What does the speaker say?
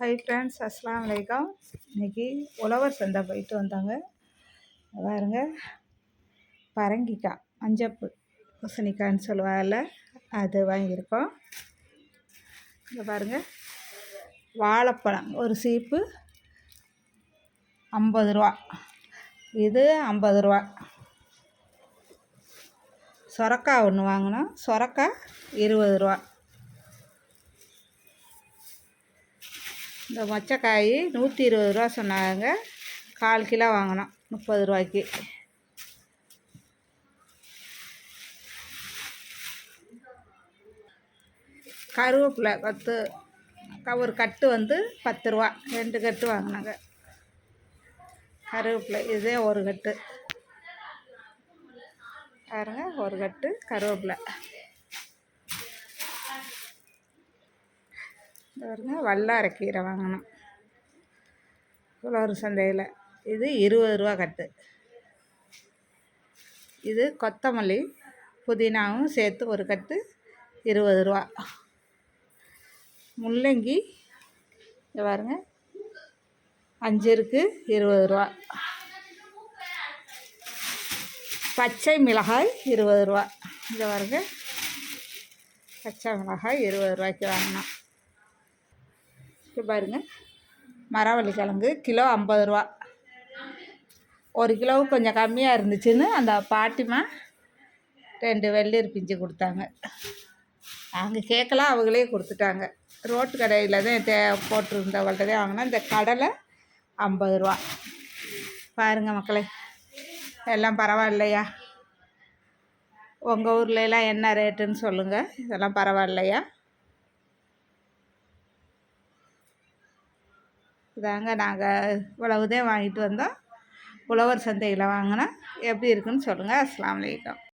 Hi friends அஸ்லாம் வலைக்கம் இன்றைக்கி உழவர் சந்தை போயிட்டு வந்தாங்க. பாருங்க. பரங்கிக்காய் மஞ்சப்பு பூசணிக்காய்ன்னு சொல்லுவாங்கல்ல அது வாங்கியிருக்கோம். இங்கே பாருங்கள் வாழைப்பழம் ஒரு சீப்பு ஐம்பது ரூபா. இது ஐம்பது ரூபா. சொரக்காய் ஒன்று வாங்கினோம். சொரக்காய் இருபது ரூபா. இந்த மொச்சக்காய் நூற்றி இருபது ரூபா சொன்னாங்க. கால் கிலோ வாங்கினோம் முப்பது ரூபாய்க்கு. கருவேப்பிலை பத்து ஒரு கட்டு வந்து பத்து ரூபா ரெண்டு கட்டு வாங்கினாங்க. கருவேப்பிலை இதே ஒரு கட்டு. பாருங்க ஒரு கட்டு கருவேப்பிலை. பாருங்க வல்லாரக்கீரை வாங்கினோம் உழவர் சந்தையில். இது இருபது ரூபா கட்டு. இது கொத்தமல்லி புதினாவும் சேர்த்து ஒரு கட்டு இருபது ரூபா. முள்ளங்கி இங்கே பாருங்க அஞ்சு இருக்குது இருபது ரூபா. பச்சை மிளகாய் இருபது ரூபா. இங்கே பாருங்க பச்சை மிளகாய் இருபது ரூபாய்க்கு வாங்கினோம். இப்போ பாருங்கள் மரவள்ளி கிழங்கு கிலோ ஐம்பது ரூபா. ஒரு கிலோவும் கொஞ்சம் கம்மியாக இருந்துச்சுன்னு அந்த பாட்டிமா ரெண்டு வெள்ளீர் பிஞ்சு கொடுத்தாங்க. நாங்கள் கேட்கலாம் அவங்களே கொடுத்துட்டாங்க. ரோட்டு கடையில் தான் தே போட்டிருந்தவங்கள்ட்ட தான் வாங்கினா இந்த கடலை ஐம்பது ரூபா. பாருங்கள் மக்களே எல்லாம் பரவாயில்லையா? உங்கள் ஊர்லலாம் என்ன ரேட்டுன்னு சொல்லுங்கள் இதெல்லாம் பரவாயில்லையா? இதாங்க நாங்கள் இவ்வளவுதான் வாங்கிட்டு வந்தோம். உழவர் சந்தையில் வாங்கினா எப்படி இருக்குன்னு சொல்லுங்கள் அஸ்லாம் வலைக்கம்